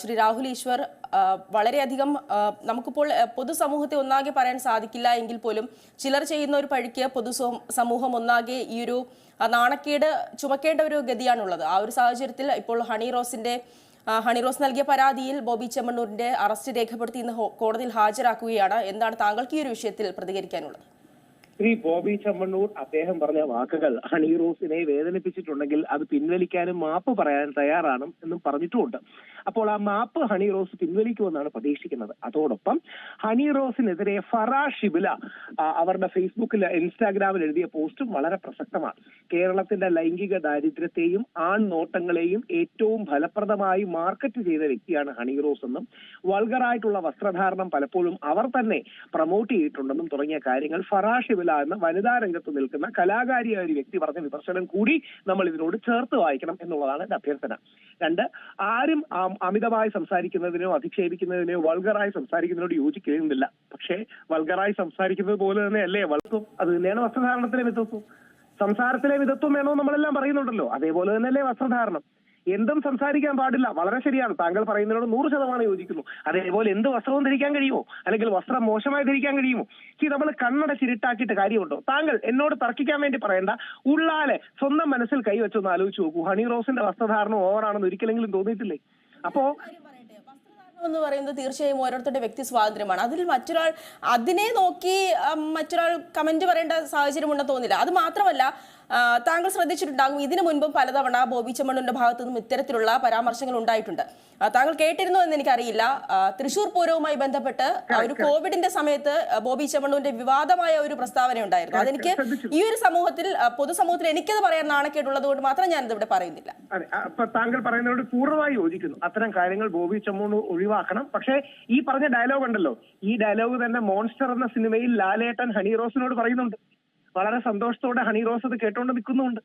ശ്രീ രാഹുൽ ഈശ്വർ വളരെയധികം നമുക്കിപ്പോൾ പൊതുസമൂഹത്തെ ഒന്നാകെ പറയാൻ സാധിക്കില്ല എങ്കിൽ പോലും ചിലർ ചെയ്യുന്ന ഒരു പഴിക്ക് പൊതു സമൂഹം ഒന്നാകെ ഈ ഒരു നാണക്കേട് ചുമക്കേണ്ട ഒരു ഗതിയാണുള്ളത്. ആ ഒരു സാഹചര്യത്തിൽ ഇപ്പോൾ ഹണി റോസിന്റെ ഹണി റോസ് നൽകിയ പരാതിയിൽ ബോബി ചെമ്മണ്ണൂരിന്റെ അറസ്റ്റ് രേഖപ്പെടുത്തി ഇന്ന് കോടതിയിൽ ഹാജരാക്കുകയാണ്. എന്താണ് താങ്കൾക്ക് ഈ ഒരു വിഷയത്തിൽ പ്രതികരിക്കാനുള്ളത്? ശ്രീ ബോബി ചമ്മണ്ണൂർ അദ്ദേഹം പറഞ്ഞ വാക്കുകൾ ഹണി റോസിനെ വേദനിപ്പിച്ചിട്ടുണ്ടെങ്കിൽ അത് പിൻവലിക്കാനും മാപ്പ് പറയാൻ തയ്യാറാണ് എന്നും പറഞ്ഞിട്ടുമുണ്ട്. അപ്പോൾ ആ മാപ്പ് ഹണി റോസ് പിൻവലിക്കുമെന്നാണ് പ്രതീക്ഷിക്കുന്നത്. അതോടൊപ്പം ഹണി റോസിനെതിരെ ഫറാ ഷിബില അവരുടെ ഫേസ്ബുക്കിൽ ഇൻസ്റ്റാഗ്രാമിൽ എഴുതിയ പോസ്റ്റും വളരെ പ്രസക്തമാണ്. കേരളത്തിന്റെ ലൈംഗിക ദാരിദ്ര്യത്തെയും ആൺ നോട്ടങ്ങളെയും ഏറ്റവും ഫലപ്രദമായി മാർക്കറ്റ് ചെയ്ത വ്യക്തിയാണ് ഹണി റോസ് എന്നും വൾഗറായിട്ടുള്ള വസ്ത്രധാരണം പലപ്പോഴും അവർ തന്നെ പ്രൊമോട്ട് ചെയ്തിട്ടുണ്ടെന്നും തുടങ്ങിയ കാര്യങ്ങൾ ഫറാ ഷിബില എന്ന വനിതാ രംഗത്ത് നിൽക്കുന്ന കലാകാരിയായ ഒരു വ്യക്തി പറഞ്ഞ വിമർശനം കൂടി നമ്മൾ ഇതിനോട് ചേർത്ത് വായിക്കണം എന്നുള്ളതാണ് എന്റെ അഭ്യർത്ഥന. രണ്ട് ആരും അമിതമായി സംസാരിക്കുന്നതിനോ അധിക്ഷേപിക്കുന്നതിനോ വൾഗറായി സംസാരിക്കുന്നതിനോട് യോജിക്കുന്നില്ല. പക്ഷേ വൾഗറായി സംസാരിക്കുന്നത് പോലെ തന്നെ അല്ലേ വളർത്തും അത് തന്നെയാണ് വസ്ത്രധാരണത്തിലെ മിതത്വം. സംസാരത്തിലെ മിതത്വം വേണോ നമ്മളെല്ലാം പറയുന്നുണ്ടല്ലോ. അതേപോലെ തന്നെയല്ലേ വസ്ത്രധാരണം. എന്തും സംസാരിക്കാൻ പാടില്ല. വളരെ ശരിയാണ്. താങ്കൾ പറയുന്നതിനോട് നൂറ് ശതമാനം യോജിക്കുന്നു. അതേപോലെ എന്ത് വസ്ത്രവും ധരിക്കാൻ കഴിയുമോ? അല്ലെങ്കിൽ വസ്ത്രം മോശമായി ധരിക്കാൻ കഴിയുമോ? ഈ നമ്മൾ കണ്ണട ചിരിട്ടാക്കിയിട്ട് കാര്യമുണ്ടോ? താങ്കൾ എന്നോട് തർക്കിക്കാൻ വേണ്ടി പറയണ്ട. ഉള്ളാലെ സ്വന്തം മനസ്സിൽ കൈവച്ചൊന്ന് ആലോചിച്ച് നോക്കൂ. ഹണി റോസിന്റെ വസ്ത്രധാരണം ഓവറാണെന്ന് ഒരിക്കലെങ്കിലും തോന്നിയിട്ടില്ലേ? അപ്പോ എന്ന് പറയുന്നത് തീർച്ചയായും ഓരോരുത്തരുടെ വ്യക്തി സ്വാതന്ത്ര്യമാണ്. അതിൽ മറ്റൊരാൾ അതിനെ നോക്കി മറ്റൊരാൾ കമന്റ് പറയേണ്ട സാഹചര്യം ഉണ്ടെന്ന് തോന്നില്ല. അത് മാത്രമല്ല താങ്കൾ ശ്രദ്ധിച്ചിട്ടുണ്ടാകും. ഇതിനു മുൻപും പലതവണ ബോബി ചെമ്മണ്ണിന്റെ ഭാഗത്തു നിന്നും ഇത്തരത്തിലുള്ള പരാമർശങ്ങൾ ഉണ്ടായിട്ടുണ്ട്. താങ്കൾ കേട്ടിരുന്നോ എന്ന് എനിക്കറിയില്ല. തൃശൂർ പൂരവുമായി ബന്ധപ്പെട്ട് ഒരു കോവിഡിന്റെ സമയത്ത് ബോബി ചെമ്മണ്ണൂരിന്റെ വിവാദമായ ഒരു പ്രസ്താവന ഉണ്ടായിരുന്നു. അതെനിക്ക് ഈ ഒരു സമൂഹത്തിൽ പൊതുസമൂഹത്തിൽ എനിക്കത് പറയാൻ നാണക്കേടുള്ളത് കൊണ്ട് മാത്രം ഞാനിത് ഇവിടെ പറയുന്നില്ല. അപ്പൊ താങ്കൾ പറയുന്നതോട് പൂർണമായി യോജിക്കുന്നു. അത്തരം കാര്യങ്ങൾ ബോബി ചമ്മൂണ് ഒഴിവാക്കണം. പക്ഷേ ഈ പറഞ്ഞ ഡയലോഗ് ഉണ്ടല്ലോ ഈ ഡയലോഗ് തന്നെ മോൺസ്റ്റർ എന്ന സിനിമയിൽ ലാലേട്ടൻ ഹണി റോസിനോട് പറയുന്നുണ്ട്. വളരെ സന്തോഷത്തോടെ ഹണി റോസ് അത് കേട്ടോണ്ട് നിൽക്കുന്നുണ്ട്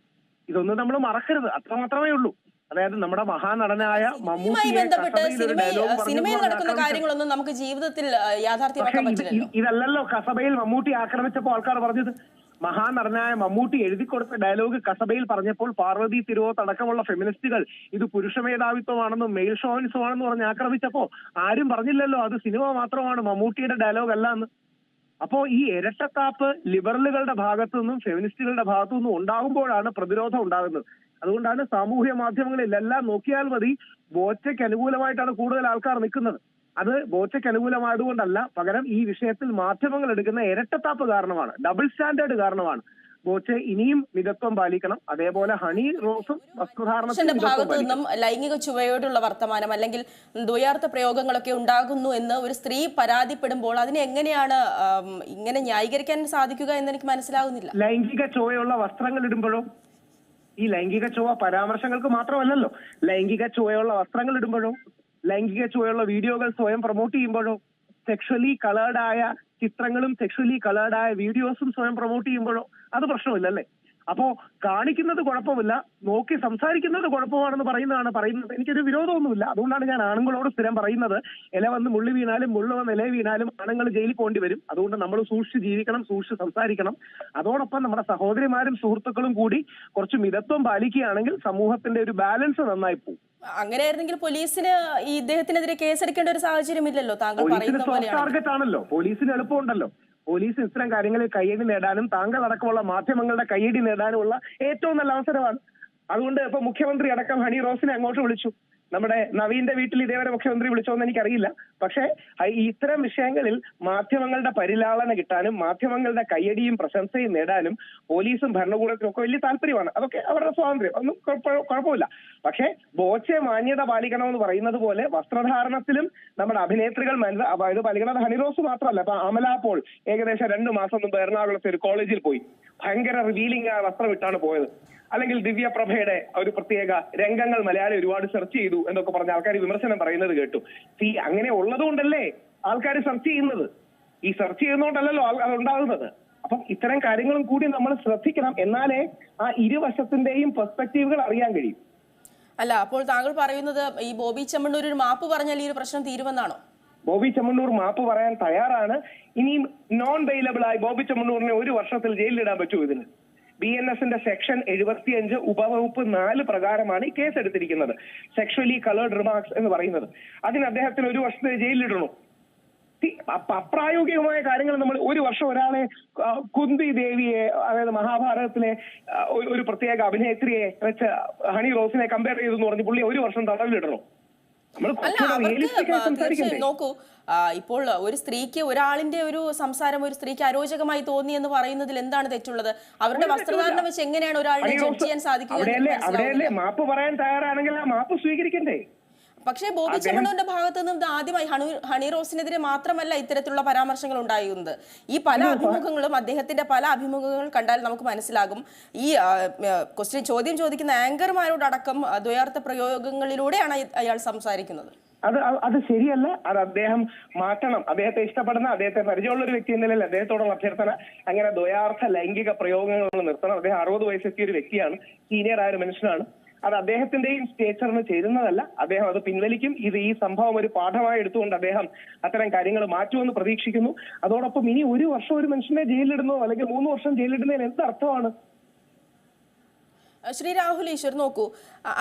ഇതൊന്നും നമ്മൾ മറക്കരുത്. അത്ര മാത്രമേ ഉള്ളൂ. അതായത് നമ്മുടെ മഹാനടനായ നമുക്ക് ജീവിതത്തിൽ ഇതല്ലല്ലോ. കസബയിൽ മമ്മൂട്ടി ആക്രമിച്ചപ്പോൾ ആൾക്കാർ പറഞ്ഞത് മഹാനടനായ മമ്മൂട്ടി എഴുതി കൊടുത്ത ഡയലോഗ് കസബയിൽ പറഞ്ഞപ്പോൾ പാർവതി തിരുവോത്ത് അടക്കമുള്ള ഫെമിനിസ്റ്റുകൾ ഇത് പുരുഷ മേധാവിത്വമാണെന്നും മെയിൽ ഷോവിനിസമാണെന്ന് പറഞ്ഞ് ആക്രമിച്ചപ്പോ ആരും പറഞ്ഞില്ലല്ലോ. അത് സിനിമ മാത്രമാണ്. മമ്മൂട്ടിയുടെ ഡയലോഗ് അല്ല എന്ന്. അപ്പോ ഈ ഇരട്ടത്താപ്പ് ലിബറലുകളുടെ ഭാഗത്തു നിന്നും ഫെമിനിസ്റ്റുകളുടെ ഭാഗത്തു നിന്നും ഉണ്ടാകുമ്പോഴാണ് പ്രതിരോധം ഉണ്ടാകുന്നത്. അതുകൊണ്ടാണ് സാമൂഹ്യ മാധ്യമങ്ങളിലെല്ലാം നോക്കിയാൽ മതി ബോച്ചയ്ക്ക് അനുകൂലമായിട്ടാണ് കൂടുതൽ ആൾക്കാർ നിൽക്കുന്നത്. അത് ബോച്ചയ്ക്ക് അനുകൂലമായതുകൊണ്ടല്ല പകരം ഈ വിഷയത്തിൽ മാധ്യമങ്ങൾ എടുക്കുന്ന ഇരട്ടത്താപ്പ് കാരണമാണ് ഡബിൾ സ്റ്റാൻഡേർഡ് കാരണമാണ്. ബോച്ചെ ഇനിയും മിതത്വം പാലിക്കണം. അതേപോലെ ഹണി റോസും വസ്ത്രധാരണത്തിന്റെ ഭാഗത്തു നിന്നും ലൈംഗിക ചുവയോടുള്ള വർത്തമാനം അല്ലെങ്കിൽ ദ്വയാർത്ഥ പ്രയോഗങ്ങളൊക്കെ ഉണ്ടാകുന്നു എന്ന് ഒരു സ്ത്രീ പരാതിപ്പെടുമ്പോൾ അതിനെ എങ്ങനെയാണ് ഇങ്ങനെ ന്യായീകരിക്കാൻ സാധിക്കുക എന്ന് എനിക്ക് മനസ്സിലാകുന്നില്ല ലൈംഗിക ചുവയുള്ള വസ്ത്രങ്ങൾ ഇടുമ്പോഴും ഈ ലൈംഗിക ചുവ പരാമർശങ്ങൾക്ക് മാത്രമല്ലല്ലോ. ലൈംഗിക ചുവയുള്ള വസ്ത്രങ്ങൾ ഇടുമ്പോഴും ലൈംഗിക ചുവയുള്ള വീഡിയോകൾ സ്വയം പ്രൊമോട്ട് ചെയ്യുമ്പോഴോ സെക്ഷലി കളേർഡായ ചിത്രങ്ങളും സെക്ഷലി കളേർഡായ വീഡിയോസും സ്വയം പ്രൊമോട്ട് ചെയ്യുമ്പോഴോ അത് പ്രശ്നമില്ലല്ലേ? അപ്പോ കാണിക്കുന്നത് കുഴപ്പമില്ല നോക്കി സംസാരിക്കുന്നത് കുഴപ്പമാണെന്ന് പറയുന്നതാണ് പറയുന്നത്. എനിക്കൊരു വിരോധമൊന്നുമില്ല. അതുകൊണ്ടാണ് ഞാൻ ആണുങ്ങളോട് സ്ഥിരം പറയുന്നത്. ഇല വന്ന് മുള്ളി വീണാലും മുള്ളു വന്ന് ഇല വീണാലും ആണുങ്ങൾ ജയിലിൽ പോകേണ്ടി വരും. അതുകൊണ്ട് നമ്മൾ സൂക്ഷിച്ച് ജീവിക്കണം സൂക്ഷിച്ച് സംസാരിക്കണം. അതോടൊപ്പം നമ്മുടെ സഹോദരിമാരും സുഹൃത്തുക്കളും കൂടി കുറച്ച് മിതത്വം പാലിക്കുകയാണെങ്കിൽ സമൂഹത്തിന്റെ ഒരു ബാലൻസ് നന്നായി പോകും. അങ്ങനെയായിരുന്നെങ്കിൽ പോലീസിന് ഈ ഇദ്ദേഹത്തിനെതിരെ കേസെടുക്കേണ്ട ഒരു സാഹചര്യം ഇല്ലല്ലോ? താങ്കൾ പറയുന്ന പോലെയാണ്. ടാർഗറ്റ് ആണല്ലോ. പോലീസിന് എളുപ്പമുണ്ടല്ലോ. പോലീസ് ഇത്തരം കാര്യങ്ങളിൽ കയ്യടി നേടാനും താങ്കൾ അടക്കമുള്ള മാധ്യമങ്ങളുടെ കയ്യടി നേടാനുമുള്ള ഏറ്റവും നല്ല അവസരമാണ്. അതുകൊണ്ട് ഇപ്പൊ മുഖ്യമന്ത്രി അടക്കം ഹണി റോസിനെ അങ്ങോട്ട് വിളിച്ചു. നമ്മുടെ നവീന്റെ വീട്ടിൽ ഇതേവരെ മുഖ്യമന്ത്രി വിളിച്ചോന്ന് എനിക്കറിയില്ല. പക്ഷേ ഇത്തരം വിഷയങ്ങളിൽ മാധ്യമങ്ങളുടെ പരിലാളന കിട്ടാനും മാധ്യമങ്ങളുടെ കയ്യടിയും പ്രശംസയും നേടാനും പോലീസും ഭരണകൂടത്തിനും ഒക്കെ വലിയ താല്പര്യമാണ്. അതൊക്കെ അവരുടെ സ്വാതന്ത്ര്യം. ഒന്നും കുഴപ്പ- കുഴപ്പമില്ല. പക്ഷേ ബോച്ചെ മാന്യത പാലിക്കണമെന്ന് പറയുന്നത് പോലെ വസ്ത്രധാരണത്തിലും നമ്മുടെ അഭിനേത്രികൾ ഇത് പാലിക്കണം ഹണിറോസ് മാത്രമല്ല. അപ്പൊ അമല പോൾ ഏകദേശം രണ്ടു മാസം മുമ്പ് എറണാകുളത്തെ ഒരു കോളേജിൽ പോയി. ഭയങ്കര റിവീലിംഗ് ആ വസ്ത്രം ഇട്ടാണ് പോയത്. അല്ലെങ്കിൽ ദിവ്യ പ്രഭയുടെ ഒരു പ്രത്യേക രംഗങ്ങൾ മലയാളി ഒരുപാട് സെർച്ച് ചെയ്തു എന്നൊക്കെ പറഞ്ഞ ആൾക്കാർ വിമർശനം പറയുന്നത് കേട്ടു. സി അങ്ങനെ ഉള്ളതുകൊണ്ടല്ലേ ആൾക്കാർ സെർച്ച് ചെയ്യുന്നത്? ഈ സെർച്ച് ചെയ്യുന്നതുകൊണ്ടല്ലോ ആൾ- ഉണ്ടാകുന്നത്. അപ്പം ഇത്തരം കാര്യങ്ങളും കൂടി നമ്മൾ ശ്രദ്ധിക്കണം. എന്നാലേ ആ ഇരുവശത്തിന്റെയും പെർസ്പെക്റ്റീവുകൾ അറിയാൻ കഴിയും. അല്ല അപ്പോൾ താങ്കൾ പറയുന്നത് ഈ ബോബി ചെമ്മണ്ണൂർ ഒരു മാപ്പ് പറഞ്ഞാൽ ഈ ഒരു പ്രശ്നം തീരുമെന്നാണോ? ബോബി ചെമ്മണ്ണൂർ മാപ്പ് പറയാൻ തയ്യാറാണ്. ഇനിയും നോൺ ബെയിലബിൾ ആയി ബോബി ചെമ്മണ്ണൂറിനെ ഒരു വർഷത്തിൽ ജയിലിലിടാൻ പറ്റുമോ ഇതിന്. ബി എൻ എസിന്റെ സെക്ഷൻ എഴുപത്തിയഞ്ച് ഉപവകുപ്പ് നാല് പ്രകാരമാണ് ഈ കേസ് എടുത്തിരിക്കുന്നത് സെക്ഷലി കളേർഡ് റിമാർക്സ് എന്ന് പറയുന്നത്. അതിന് അദ്ദേഹത്തിന് ഒരു വർഷത്തെ ജയിലിലിടണോ? അപ്രായോഗികമായ കാര്യങ്ങൾ നമ്മൾ ഒരു വർഷം ഒരാളെ കുന്തി ദേവിയെ അതായത് മഹാഭാരതത്തിലെ ഒരു- പ്രത്യേക അഭിനേത്രിയെ വെച്ച് ഹണി റോസിനെ കമ്പയർ ചെയ്തെന്ന് പറഞ്ഞ് പുള്ളി ഒരു വർഷം തടവിലിടണോ? നോക്കൂ. ഇപ്പോൾ ഒരു സ്ത്രീക്ക് ഒരാളിന്റെ ഒരു സംസാരം ഒരു സ്ത്രീക്ക് അരോചകമായി തോന്നി എന്ന് പറയുന്നതിൽ എന്താണ് തെറ്റുള്ളത്? അവരുടെ വസ്ത്രധാരണം വെച്ച് എങ്ങനെയാണ് ഒരാളുടെ ജഡ്ജ് ചെയ്യാൻ സാധിക്കുക മാപ്പ് പറയാൻ തയ്യാറാണെങ്കിൽ ആ മാപ്പ് സ്വീകരിക്കണ്ടേ? പക്ഷേ ബോബി ചെമ്മണ്ണൂരിന്റെ ഭാഗത്തു നിന്ന് ആദ്യമായി ഹണി ഹണി റോസിനെതിരെ മാത്രമല്ല ഇത്തരത്തിലുള്ള പരാമർശങ്ങൾ ഉണ്ടായിരുന്നത്. ഈ പല അഭിമുഖങ്ങളും അദ്ദേഹത്തിന്റെ പല അഭിമുഖങ്ങൾ കണ്ടാൽ നമുക്ക് മനസ്സിലാകും. ഈ ക്വസ്റ്റ്യൻ ചോദ്യം ചോദിക്കുന്ന ആങ്കർമാരോടക്കം ദ്വയാർത്ഥ പ്രയോഗങ്ങളിലൂടെയാണ് അയാൾ സംസാരിക്കുന്നത്. അത് അത് ശരിയല്ല. അത് അദ്ദേഹം മാറ്റണം. അദ്ദേഹത്തെ ഇഷ്ടപ്പെടുന്ന അദ്ദേഹത്തെ പരിചയമുള്ള ഒരു വ്യക്തി എന്ന നിലയിൽ അദ്ദേഹത്തോടുള്ള അഭ്യർത്ഥന അങ്ങനെ ദ്വയാർത്ഥ ലൈംഗിക പ്രയോഗങ്ങൾ നിർത്തണം. അദ്ദേഹം അറുപത് വയസ്സെത്തിയ ഒരു വ്യക്തിയാണ്. സീനിയർ ആയ ഒരു മനുഷ്യനാണ്. അത് അദ്ദേഹത്തിന്റെയും സ്റ്റേച്ചറിന് ചേരുന്നതല്ല. അദ്ദേഹം അത് പിൻവലിക്കും. ഇത് ഈ സംഭവം ഒരു പാഠമായി എടുത്തുകൊണ്ട് അദ്ദേഹം അത്തരം കാര്യങ്ങൾ മാറ്റുമെന്ന് പ്രതീക്ഷിക്കുന്നു. അതോടൊപ്പം ഇനി ഒരു വർഷം ഒരു മനുഷ്യനെ ജയിലിലിടുന്നോ അല്ലെങ്കിൽ മൂന്ന് വർഷം ജയിലിടുന്നതിന് എന്ത് അർത്ഥമാണ്? ശ്രീ രാഹുൽ ഈശ്വർ നോക്കൂ.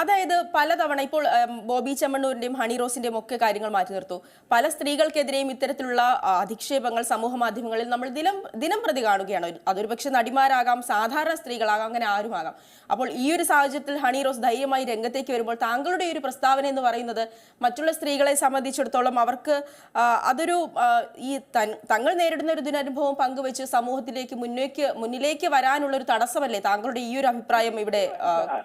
അതായത് പലതവണ ഇപ്പോൾ ബോബി ചെമ്മണ്ണൂരിന്റെയും ഹണി റോസിന്റെയും ഒക്കെ കാര്യങ്ങൾ മാറ്റി നിർത്തു. പല സ്ത്രീകൾക്കെതിരെയും ഇത്തരത്തിലുള്ള അധിക്ഷേപങ്ങൾ സമൂഹ മാധ്യമങ്ങളിൽ നമ്മൾ ദിനം ദിനം പ്രതി കാണുകയാണ്. അതൊരു പക്ഷെ നടിമാരാകാം സാധാരണ സ്ത്രീകളാകാം അങ്ങനെ ആരുമാകാം. അപ്പോൾ ഈ ഒരു സാഹചര്യത്തിൽ ഹണി റോസ് ധൈര്യമായി രംഗത്തേക്ക് വരുമ്പോൾ താങ്കളുടെ ഒരു പ്രസ്താവന എന്ന് പറയുന്നത് മറ്റുള്ള സ്ത്രീകളെ സംബന്ധിച്ചിടത്തോളം അവർക്ക് അതൊരു ഈ തങ്ങൾ നേരിടുന്ന ഒരു ദുരനുഭവം പങ്കുവെച്ച് സമൂഹത്തിലേക്ക് മുന്നേക്ക് മുന്നിലേക്ക് വരാനുള്ള ഒരു തടസ്സമല്ലേ താങ്കളുടെ ഈ ഒരു അഭിപ്രായം ഇവിടെ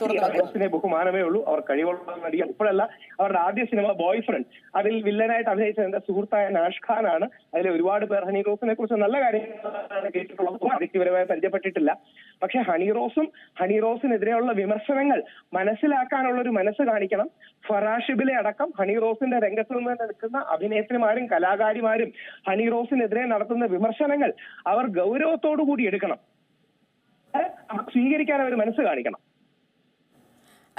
തുറന്നു ബഹുമാനമേ ഉള്ളൂ. അവർ കഴിവുള്ള നടിയാണ് ഇപ്പോഴല്ല അവരുടെ ആദ്യ സിനിമ ബോയ് ഫ്രണ്ട് അതിൽ വില്ലനായിട്ട് അഭിനയിച്ചത് എന്റെ സുഹൃത്തായ നാഷ് ഖാൻ ആണ്. അതിൽ ഒരുപാട് പേർ ഹണി റോസിനെ കുറിച്ച് നല്ല കാര്യങ്ങളാണ് കേട്ടിട്ടുള്ളത്. വ്യക്തിപരമായി പരിചയപ്പെട്ടിട്ടില്ല. പക്ഷെ ഹണി റോസും ഹണി റോസിനെതിരെയുള്ള വിമർശനങ്ങൾ മനസ്സിലാക്കാനുള്ള ഒരു മനസ്സ് കാണിക്കണം. ഫറാഷിബിലെ അടക്കം ഹണി റോസിന്റെ രംഗത്ത് നിന്ന് നിൽക്കുന്ന അഭിനേത്രിമാരും കലാകാരിമാരും ഹണി റോസിനെതിരെ നടത്തുന്ന വിമർശനങ്ങൾ അവർ ഗൗരവത്തോടു കൂടി എടുക്കണം സ്വീകരിക്കാൻ അവർ മനസ്സ് കാണിക്കണം.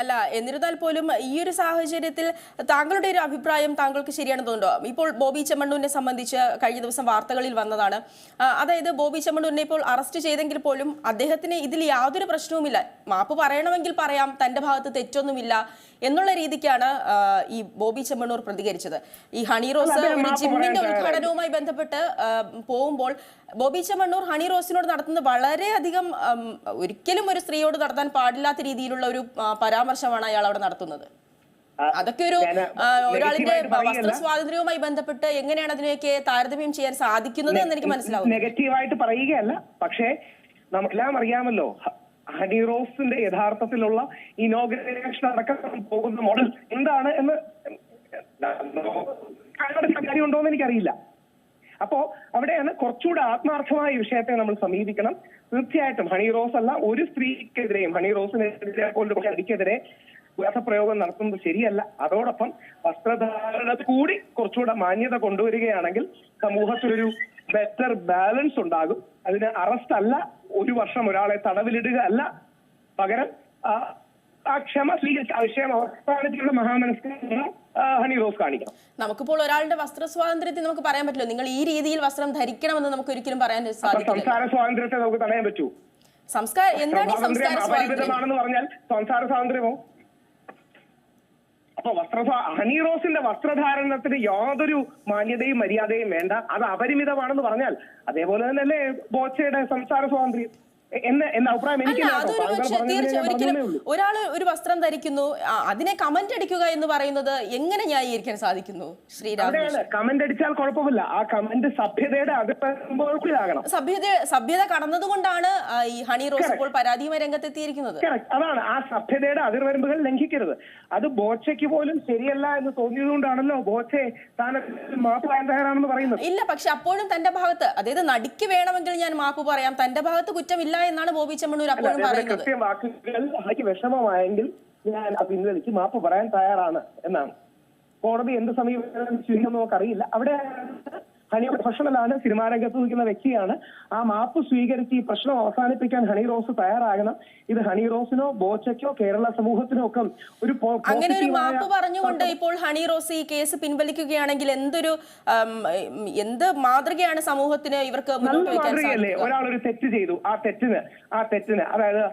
അല്ല എന്നിരുന്നാൽ പോലും ഈ ഒരു സാഹചര്യത്തിൽ താങ്കളുടെ ഒരു അഭിപ്രായം താങ്കൾക്ക് ശരിയാണെന്ന് തോന്നുന്നുണ്ടോ? ഇപ്പോൾ ബോബി ചെമ്മണ്ണൂരിനെ സംബന്ധിച്ച് കഴിഞ്ഞ ദിവസം വാർത്തകളിൽ വന്നതാണ്. അതായത് ബോബി ചെമ്മണ്ണൂരിനെ ഇപ്പോൾ അറസ്റ്റ് ചെയ്തെങ്കിൽ പോലും അദ്ദേഹത്തിന് ഇതിൽ യാതൊരു പ്രശ്നവുമില്ല. മാപ്പ് പറയണമെങ്കിൽ പറയാം തന്റെ ഭാഗത്ത് തെറ്റൊന്നുമില്ല. എന്നുള്ള രീതിക്കാണ് ഈ ബോബി ചെമ്മണ്ണൂർ പ്രതികരിച്ചത്. ഈ ഹണി റോസ് ഒരു ജിമ്മിന്റെ ഉദ്ഘാടനവുമായി ബന്ധപ്പെട്ട് പോകുമ്പോൾ ബോബി ചെമ്മണ്ണൂർ ഹണി റോസിനോട് നടത്തുന്ന വളരെയധികം ഒരിക്കലും ഒരു സ്ത്രീയോട് നടത്താൻ പാടില്ലാത്ത രീതിയിലുള്ള ഒരു പരാമർശമാണ് അയാൾ അവിടെ നടത്തുന്നത്. അതൊക്കെ ഒരു ഒരാളിന്റെ വസ്ത്ര സ്വാതന്ത്ര്യവുമായി ബന്ധപ്പെട്ട് എങ്ങനെയാണ് അതിനെയൊക്കെ താരതമ്യം ചെയ്യാൻ സാധിക്കുന്നത് എന്ന് എനിക്ക് മനസ്സിലാവും നെഗറ്റീവായിട്ട് പറയുകയല്ല. പക്ഷേ നമുക്കെല്ലാം അറിയാമല്ലോ ഹണി റോസിന്റെ യഥാർത്ഥത്തിലുള്ള ഇനോഗ്രേഷൻ അടക്കം പോകുന്ന മോഡൽ എന്താണ് എന്ന് കണ്ടെടുക്കാൻ കാര്യമുണ്ടോ എന്ന് എനിക്കറിയില്ല. അപ്പോ അവിടെയാണ് കുറച്ചുകൂടെ ആത്മാർത്ഥമായ വിഷയത്തെ നമ്മൾ സമീപിക്കണം. തീർച്ചയായിട്ടും ഹണി റോസ് അല്ല ഒരു സ്ത്രീക്കെതിരെയും ഹണി റോസിനെതിരെ പോലും അടിക്കെതിരെ വ്യാസപ്രയോഗം നടത്തുന്നത് ശരിയല്ല. അതോടൊപ്പം വസ്ത്രധാരണത്തിൽ കൂടി കുറച്ചുകൂടെ മാന്യത കൊണ്ടുവരികയാണെങ്കിൽ സമൂഹത്തിലൊരു ബെറ്റർ ബാലൻസ് ഉണ്ടാകും. അതിന് അറസ്റ്റ് അല്ല ഒരു വർഷം ഒരാളെ തടവിലിടുക അല്ല. പകരം ആ, ക്ഷമ സ്വീകരിച്ച ആ വിഷയം അവസാനിച്ചുള്ള മഹാമനസ്കാരം ഹണി റോസ് കാണിക്കണം. നമുക്കിപ്പോൾ ഒരാളുടെ വസ്ത്ര സ്വാതന്ത്ര്യത്തെ നമുക്ക് പറയാൻ പറ്റില്ല. നിങ്ങൾ ഈ രീതിയിൽ വസ്ത്രം ധരിക്കണമെന്ന് നമുക്ക് ഒരിക്കലും പറയാൻ സംസാര സ്വാതന്ത്ര്യത്തെ നമുക്ക് തടയാൻ പറ്റൂ. സംസ്കാരം എന്താണ് സംസ്കാര സ്വാതന്ത്ര്യം? പറഞ്ഞാൽ സംസാര സ്വാതന്ത്ര്യമോ? അപ്പൊ വസ്ത്രധാ ഹനീറോസിന്റെ വസ്ത്രധാരണത്തിന് യാതൊരു മാന്യതയും മര്യാദയും വേണ്ട. അത് അപരിമിതമാണെന്ന് പറഞ്ഞാൽ അതേപോലെ തന്നെ തന്നെയല്ലേ ബോച്ചയുടെ സംസാര സ്വാതന്ത്ര്യം? ഒരാൾ ഒരു വസ്ത്രം ധരിക്കുന്നു അതിനെ കമന്റ് അടിക്കുക എന്ന് പറയുന്നത് എങ്ങനെ ന്യായീകരിക്കാൻ സാധിക്കുന്നു കമന്റ് അടിച്ചാൽ കുഴപ്പമില്ല. ആ കമന്റ് സഭ്യതയുടെ അകത്തുമ്പോഴാകണം സഭ്യത സഭ്യത കടന്നതുകൊണ്ടാണ് ഈ ഹണി റോസ് ഇപ്പോൾ പരാതിയുമായി രംഗത്തെത്തിയിരിക്കുന്നത്. അതാണ്. ആ സഭ്യതയുടെ അതിർവരമ്പുകൾ ലംഘിക്കരുത്. അത് ബോച്ചയ്ക്ക് പോലും ശരിയല്ല എന്ന് തോന്നിയതുകൊണ്ടാണല്ലോ ബോച്ചെ താൻ മാപ്പ് പറയാൻ തയ്യാറാണെന്ന് പറയുന്നത്. ഇല്ല പക്ഷെ അപ്പോഴും തന്റെ ഭാഗത്ത് അതായത് നടിക്ക് വേണമെങ്കിൽ ഞാൻ മാപ്പ് പറയാം തന്റെ ഭാഗത്ത് കുറ്റമില്ല എന്നാണ് ബോബി ചെമ്മണ്ണൂർ അല്ല, അപ്പോഴും പറയുന്നത്. വാക്കുകൾ എനിക്ക് വിഷമമായെങ്കിൽ ഞാൻ പിൻവലിച്ച് മാപ്പ് പറയാൻ തയ്യാറാണ് എന്നാണ്. കോടതി എന്ത് സമീപനം സ്വീകരിക്കും നമുക്കറിയില്ല. അവിടെ ഹണി പ്രൊഫഷണലാണ് സിനിമാ രംഗത്ത് നിൽക്കുന്ന വ്യക്തിയാണ്. ആ മാപ്പ് സ്വീകരിച്ച് ഈ പ്രശ്നം അവസാനിപ്പിക്കാൻ ഹണി റോസ് തയ്യാറാകണം. ഇത് ഹണി റോസിനോ ബോച്ചയ്ക്കോ കേരള സമൂഹത്തിനോ ഒക്കെ ഒരു അങ്ങനെ ഒരു മാപ്പ് പറഞ്ഞുകൊണ്ട് ഇപ്പോൾ ഹണി റോസ് ഈ കേസ് പിൻവലിക്കുകയാണെങ്കിൽ എന്തൊരു എന്ത് മാതൃകയാണ് സമൂഹത്തിന് ഇവർക്ക് മാതൃകയല്ലേ? ഒരാൾ ഒരു തെറ്റ് ചെയ്തു. ആ തെറ്റിന് ആ തെറ്റിന് അതായത്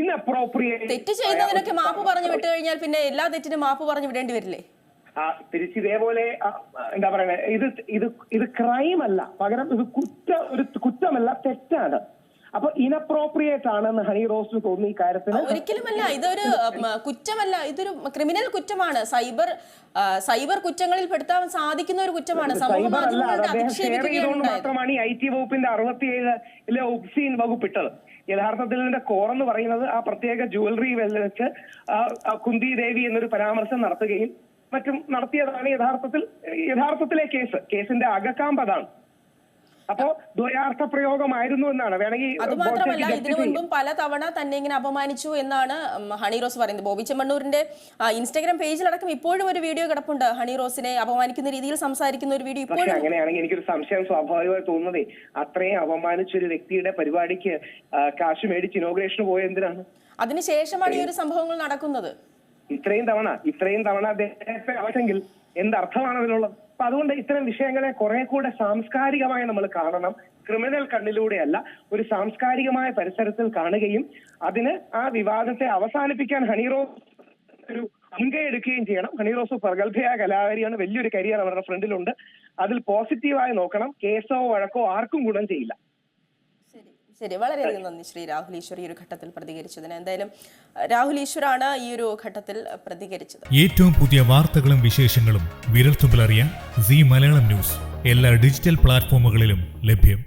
ഇൻഅപ്രോപ്രിയേറ്റ് തെറ്റ് ചെയ്യുന്നതിനൊക്കെ മാപ്പ് പറഞ്ഞു വിട്ടു കഴിഞ്ഞാൽ പിന്നെ എല്ലാ തെറ്റിനും മാപ്പ് പറഞ്ഞു വിടേണ്ടി വരില്ലേ? തിരിച്ച് ഇതേപോലെ എന്താ പറയുന്നത് ഇത് ഇത് ഇത് ക്രൈം അല്ല പകരം ഇത് കുറ്റ ഒരു കുറ്റമല്ല തെറ്റാണ്. അപ്പൊ ഇനപ്രോപ്രിയേറ്റ് ആണെന്ന് ഹണി റോസ് തോന്നി ഈ കാര്യത്തിന്. ഒരിക്കലുമല്ല ഇതൊരു കുറ്റമല്ല ഇതൊരു ക്രിമിനൽ കുറ്റമാണ്. സൈബർ സൈബർ കുറ്റങ്ങളിൽ പെടുത്താൻ സാധിക്കുന്ന ഒരു കുറ്റമാണ്. ഷെയർ ചെയ്തുകൊണ്ട് മാത്രമാണ് ഈ ഐ ടി വകുപ്പിന്റെ അറുപത്തിയേഴിലെ ഒപ്സീൻ വകുപ്പ് ഇട്ടത് യഥാർത്ഥത്തിൽ ഇതിന്റെ കോർ എന്ന് പറയുന്നത് ആ പ്രത്യേക ജുവലറി വെച്ച് കുന്തി ദേവി എന്നൊരു പരാമർശം നടത്തുകയും മറ്റും നടത്തിയതാണ് യഥാർത്ഥത്തിൽ യഥാർത്ഥത്തിലെ കേസ്. കേസിന്റെ അകക്കാമ്പ് അതാണ്. അപ്പോ ദ്വയാർത്ഥ പ്രയോഗമായിരുന്നു എന്നാണ്. വേണമെങ്കിൽ അത് മാത്രമല്ല ഇതിനു മുൻപും പല തവണ തന്നെ ഇങ്ങനെ അപമാനിച്ചു എന്നാണ് ഹണി റോസ് പറയുന്നത്. ബോബി ചെമ്മണ്ണൂരിന്റെ ഇൻസ്റ്റാഗ്രാം പേജിലടക്കം ഇപ്പോഴും ഒരു വീഡിയോ കിടപ്പുണ്ട്. ഹണി റോസിനെ അപമാനിക്കുന്ന രീതിയിൽ സംസാരിക്കുന്ന ഒരു വീഡിയോ ഇപ്പോഴും അങ്ങനെയാണെങ്കിൽ എനിക്കൊരു സംശയം സ്വാഭാവികമായി തോന്നുന്നതേ അത്രയും അപമാനിച്ച ഒരു വ്യക്തിയുടെ പരിപാടിക്ക് കാശ് മേടിച്ച് ഇനോഗ്രേഷന് പോയ എന്തിനാണ്? അതിനുശേഷമാണ് ഈ ഒരു സംഭവങ്ങൾ നടക്കുന്നത്. ഇത്രയും തവണ ഇത്രയും തവണ അദ്ദേഹത്തെ അവശെങ്കിൽ എന്തർത്ഥമാണ് അതിനുള്ളത്? അപ്പൊ അതുകൊണ്ട് ഇത്തരം വിഷയങ്ങളെ കുറെ കൂടെ സാംസ്കാരികമായി നമ്മൾ കാണണം. ക്രിമിനൽ കണ്ണിലൂടെയല്ല ഒരു സാംസ്കാരികമായ പരിസരത്തിൽ കാണുകയും അതിന് ആ വിവാദത്തെ അവസാനിപ്പിക്കാൻ ഹണിറോസ് ഒരു മുൻകൈ എടുക്കുകയും ചെയ്യണം. ഹണിറോസ് പ്രഗത്ഭയായ കലാകാരിയാണ് വലിയൊരു കരിയർ അവരുടെ ഫ്രണ്ടിലുണ്ട്. അതിൽ പോസിറ്റീവായി നോക്കണം. കേസോ വഴക്കോ ആർക്കും ഗുണം ചെയ്യില്ല. ശരി വളരെയധികം നന്ദി ശ്രീ രാഹുൽ ഈശ്വർ ഈ ഒരു ഘട്ടത്തിൽ പ്രതികരിച്ചതിന്. എന്തായാലും രാഹുൽ ഈശ്വറാണ് ഈ ഒരു ഘട്ടത്തിൽ പ്രതികരിച്ചത്. ഏറ്റവും പുതിയ വാർത്തകളും വിശേഷങ്ങളും വിരൽത്തുമ്പിലറിയാൻ സി മലയാളം ന്യൂസ് എല്ലാ ഡിജിറ്റൽ പ്ലാറ്റ്ഫോമുകളിലും ലഭ്യം.